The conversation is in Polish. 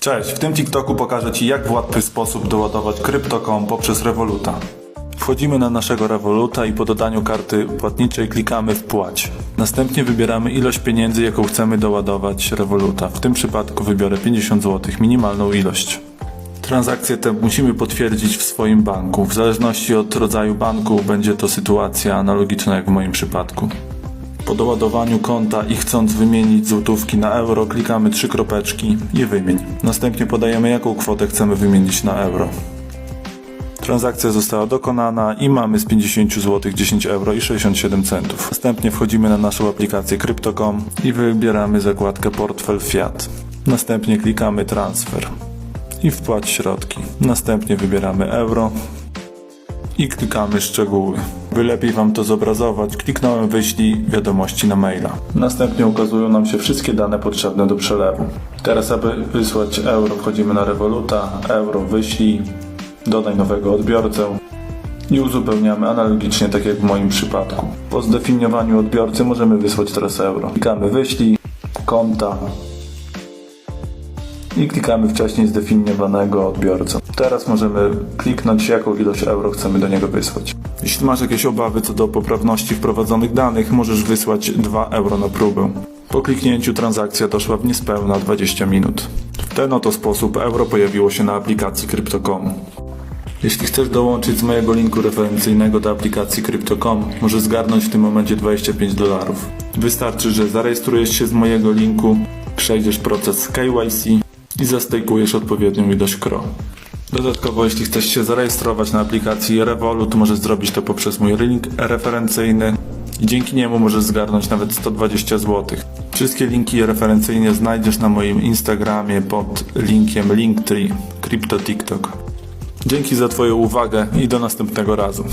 Cześć, w tym TikToku pokażę Ci jak w łatwy sposób doładować Crypto.com poprzez Revoluta. Wchodzimy na naszego Revoluta i po dodaniu karty płatniczej klikamy w płać. Następnie wybieramy ilość pieniędzy, jaką chcemy doładować Revoluta. W tym przypadku wybiorę 50 zł, minimalną ilość. Transakcje te musimy potwierdzić w swoim banku. W zależności od rodzaju banku będzie to sytuacja analogiczna jak w moim przypadku. Po doładowaniu konta i chcąc wymienić złotówki na euro, klikamy trzy kropeczki i wymień. Następnie podajemy jaką kwotę chcemy wymienić na euro. Transakcja została dokonana i mamy z 50 zł 10 euro i 67 centów. Następnie wchodzimy na naszą aplikację Crypto.com i wybieramy zakładkę Portfel Fiat. Następnie klikamy Transfer i wpłać środki. Następnie wybieramy euro i klikamy szczegóły. By lepiej Wam to zobrazować, kliknąłem wyślij wiadomości na maila. Następnie ukazują nam się wszystkie dane potrzebne do przelewu. Teraz aby wysłać euro wchodzimy na Revoluta, euro wyślij, dodaj nowego odbiorcę i uzupełniamy analogicznie tak jak w moim przypadku. Po zdefiniowaniu odbiorcy możemy wysłać teraz euro. Klikamy wyślij, konta, i klikamy wcześniej zdefiniowanego odbiorcę. Teraz możemy kliknąć, jaką ilość euro chcemy do niego wysłać. Jeśli masz jakieś obawy co do poprawności wprowadzonych danych, możesz wysłać 2 euro na próbę. Po kliknięciu transakcja doszła w niespełna 20 minut. W ten oto sposób euro pojawiło się na aplikacji Crypto.com. Jeśli chcesz dołączyć z mojego linku referencyjnego do aplikacji Crypto.com, możesz zgarnąć w tym momencie 25 dolarów. Wystarczy, że zarejestrujesz się z mojego linku, przejdziesz proces KYC i zastejkujesz odpowiednią ilość KRO. Dodatkowo, jeśli chcesz się zarejestrować na aplikacji Revolut, możesz zrobić to poprzez mój link referencyjny i dzięki niemu możesz zgarnąć nawet 120 zł. Wszystkie linki referencyjne znajdziesz na moim Instagramie pod linkiem Linktree Crypto TikTok. Dzięki za Twoją uwagę i do następnego razu.